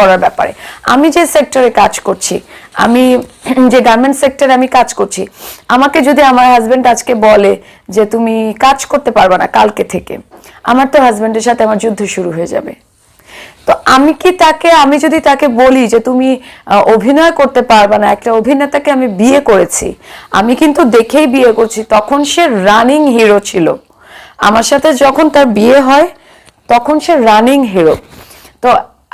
করার ব্যাপারে। আমি যে সেক্টরে কাজ করছি, আমি যে গার্মেন্ট সেক্টরে আমি কাজ করছি, আমাকে যদি আমার হাজবেন্ড আজকে বলে যে তুমি কাজ করতে পারবে না কালকে থেকে, আমার তো হাজবেন্ডের সাথে আমার যুদ্ধ শুরু হয়ে যাবে। আমি কি তাকে, আমি যদি তাকে বলি যে তুমি অভিনয় করতে পারবে না, একটা অভিনেতাকে আমি বিয়ে করেছি, আমি কিন্তু দেখেই বিয়ে করছি, তখন সে রানিং হিরো ছিল। আমার সাথে যখন তার বিয়ে হয়, তখন সে রানিং হিরো তো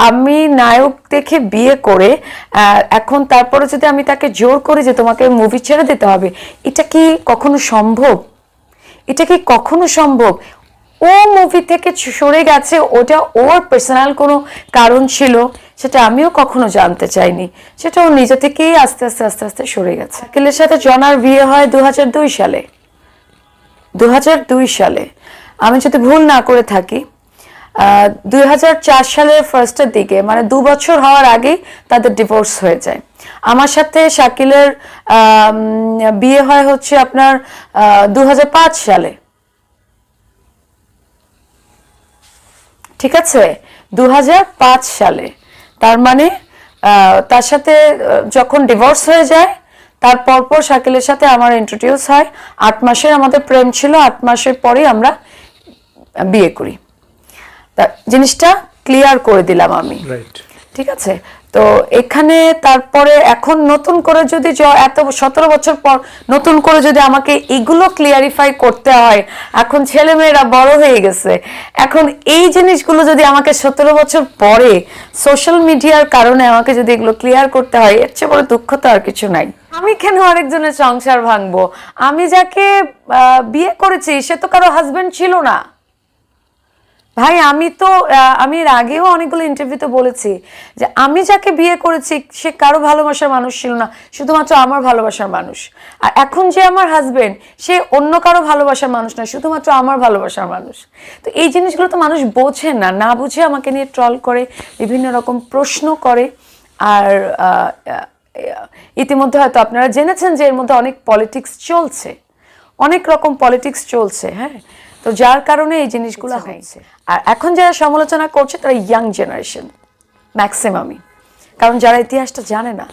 আমি নায়ক দেখে বিয়ে করে এখন তারপরে যদি আমি তাকে জোর করি যে তোমাকে মুভি ছেড়ে দিতে হবে, এটা কি কখনো সম্ভব? এটা কি কখনো সম্ভব? ও মুভি থেকে সরে গেছে, ওটা ওর পার্সোনাল কোনো কারণ ছিল, সেটা আমিও কখনো জানতে চাইনি। সেটা ও নিজে থেকেই আস্তে আস্তে আস্তে আস্তে সরে গেছে। আকিলের সাথে জনার বিয়ে হয় দু সালে। দু হাজার দুই সালে। আমি যদি ভুল না করে থাকি দুই হাজার সালের ফার্স্টের দিকে মানে দু বছর হওয়ার আগেই তাদের ডিভোর্স হয়ে যায়। আমার সাথে শাকিলের বিয়ে হয় হচ্ছে আপনার দু হাজার পাঁচ সালে। ঠিক আছে? দু হাজার পাঁচ সালে। তার মানে তার সাথে যখন ডিভোর্স হয়ে যায়, তার পরপর শাকিলের সাথে আমার ইন্ট্রোডিউস হয়। আট মাসের আমাদের প্রেম ছিল, আট মাসের পরেই আমরা বিয়ে করি। তা, জিনিসটা ক্লিয়ার করে দিলাম আমি। রাইট ঠিক আছে? তো এখানে তারপরে এখন নতুন করে যদি এত সতেরো বছর পর নতুন করে যদি আমাকে এগুলো ক্লিয়ারিফাই করতে হয়, এখন ছেলে মেয়েরা বড় হয়ে গেছে। এখন এই জিনিসগুলো যদি আমাকে সতেরো বছর পরে সোশ্যাল মিডিয়ার কারণে আমাকে যদি এগুলো ক্লিয়ার করতে হয়, এর চেয়ে বড় দুঃখ তো আর কিছু নাই। আমি কেন আরেকজনের সংসার ভাঙবো? আমি যাকে বিয়ে করেছি, সে তো কারও হাজবেন্ড ছিল না। ভাই, আমি তো আমি এর আগেও অনেকগুলো ইন্টারভিউতে বলেছি যে আমি যাকে বিয়ে করেছি, সে কারও ভালোবাসার মানুষ ছিল না, শুধুমাত্র আমার ভালোবাসার মানুষ। আর এখন যে আমার হাজবেন্ড সে অন্য কারও ভালোবাসার মানুষ না, শুধুমাত্র আমার ভালোবাসার মানুষ। তো এই জিনিসগুলো তো মানুষ বোঝে না না বুঝে আমাকে নিয়ে ট্রল করে, বিভিন্ন রকম প্রশ্ন করে। আর ইতিমধ্যে হয়তো আপনারা জেনেছেন যে এর মধ্যে অনেক পলিটিক্স চলছে। অনেক রকম পলিটিক্স চলছে হ্যাঁ? তো যার কারণে এই জিনিসগুলো হয়েছে আর এখন যারা সমালোচনা করছে তারা ইয়াং জেনারেশন ম্যাক্সিমামই কারণ যারা ইতিহাসটা জানে না